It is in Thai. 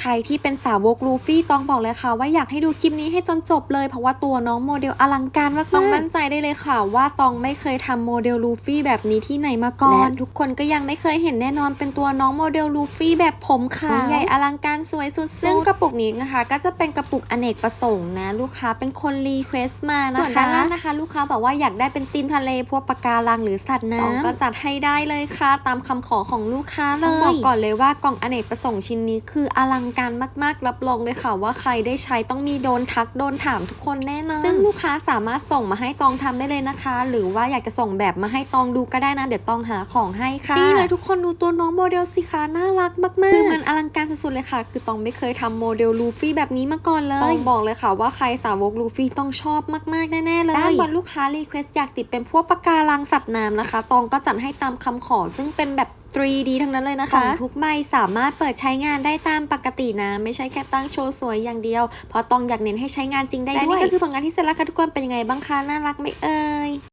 ใครที่เป็นสาวกลูฟี่ต้องบอกเลยค่ะว่าอยากให้ดูคลิปนี้ให้จนจบเลย เพราะว่าตัวน้องโมเดลอลังการมากๆต้องมั่นใจได้เลยค่ะ ว่าตองไม่เคยทำโมเดลลูฟี่แบบนี้ที่ไหนมาก่อนและทุกคนก็ยังไม่เคยเห็นแน่นอนเป็นตัวน้องโมเดลลูฟี่แบบผมขาวใหญ่อลังการสวยสุดๆซึ่งกระปุกนี้นะคะ ก็จะเป็นกระปุกอเนกประสงค์นะ ลูกค้าเป็นคนรีเควสต์มานะคะส่วนด้านล่างนะคะ ลูกค้าบอกว่าอยากได้เป็นตีนทะเลพวกปะการังหรือสัตว์น้ำก็จัดให้ได้เลยค่ะ ตามคำขอของลูกค้าเลยต้องบอกก่อนเลยว่ากล่องอเนกประสงค์ชิ้นนี้คืออลังการมากๆ รับรองเลยค่ะว่าใครได้ใช้ต้องมีโดนทักโดนถามทุกคนแน่นอน ซึ่งลูกค้าสามารถส่งมาให้ตองทำได้เลยนะคะ หรือว่าอยากจะส่งแบบมาให้ตองดูก็ได้นะ เดี๋ยวตองหาของให้ค่ะนี่เลยทุกคนดูตัวน้องโมเดลสิคะน่ารักมากๆคือมันอลังการสุดๆเลยค่ะ คือตองไม่เคยทำโมเดลลูฟี่แบบนี้มาก่อนเลยต้องบอกเลยค่ะว่าใครสาวกลูฟี่ต้องชอบมากๆแน่ๆเลยด้านบนลูกค้ารีเควสอยากติดเป็นพวกปะการังสัตว์น้ำนะคะ ตองก็จัดให้ตามคำขอซึ่งเป็นแบบ 3D ทั้งนั้นเลยนะคะของทุกใบสามารถเปิดใช้งานได้ตามปกตินะ ไม่ใช่แค่ตั้งโชว์สวยอย่างเดียว เพราะตองอยากเน้นให้ใช้งานจริงได้ด้วยและนี่ก็คือผลงานที่เสร็จแล้วค่ะทุกคนเป็นยังไงบ้างคะน่ารักไหมเอ่ย